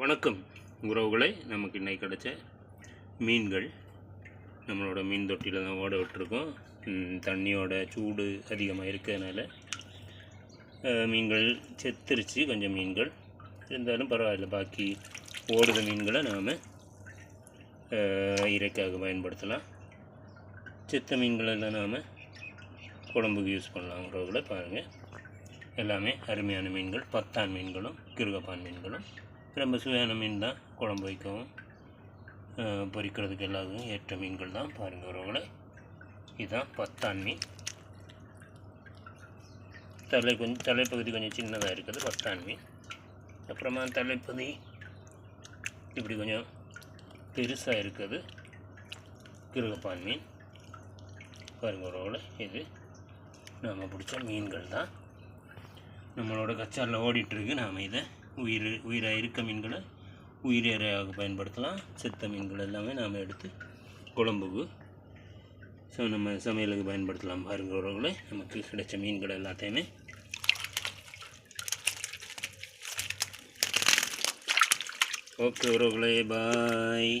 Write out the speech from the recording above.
வணக்கம். உறவுகளை நமக்கு இன்னைக்கு கிடைச்ச மீன்கள். நம்மளோட மீன் தொட்டியில் தான் ஓட விட்டுருக்கோம். தண்ணியோட சூடு அதிகமாக இருக்கிறதுனால மீன்கள் செத்துருச்சு கொஞ்சம் மீன்கள். இருந்தாலும் பரவாயில்ல பாக்கி ஓடுத மீன்களை நாம் இறைக்காக பயன்படுத்தலாம். செத்த மீன்களெல்லாம் நாம் குழம்புக்கு யூஸ் பண்ணலாம் உறவுகளை பாருங்கள் எல்லாமே அருமையான மீன்கள். பத்தான் மீன்களும் கிருகப்பான் மீன்களும். ரொம்ப சுவையான மீன் தான் குழம்பு வைக்கவும் பொரிக்கிறதுக்கு எல்லாத்துக்கும் ஏற்ற மீன்கள் தான் பாருங்கள் உறவுகளை. இதுதான் பத்தான் மீன். தலை கொஞ்சம் தலைப்பகுதி கொஞ்சம் சின்னதாக இருக்குது பத்தான் மீன். அப்புறமா தலைப்பகுதி இப்படி கொஞ்சம் பெருசாக இருக்குது கிருகப்பான் மீன். பாருங்கள் உறவுகளை இது நாம் பிடிச்ச மீன்கள் தான். நம்மளோட கச்சாரில் ஓடிட்டுருக்கு நாம் இதை உயிர் உயிராக இருக்க மீன்களை உயிரியறையாக பயன்படுத்தலாம். செத்த மீன்கள் எல்லாமே நாம் எடுத்து குழம்புக்கு ஸோ நம்ம சமையலுக்கு பயன்படுத்தலாம். பாருங்க உறவுகளை நமக்கு கிடைச்ச மீன்கள் எல்லாத்தையுமே. ஓகே உறவுகளே பாய்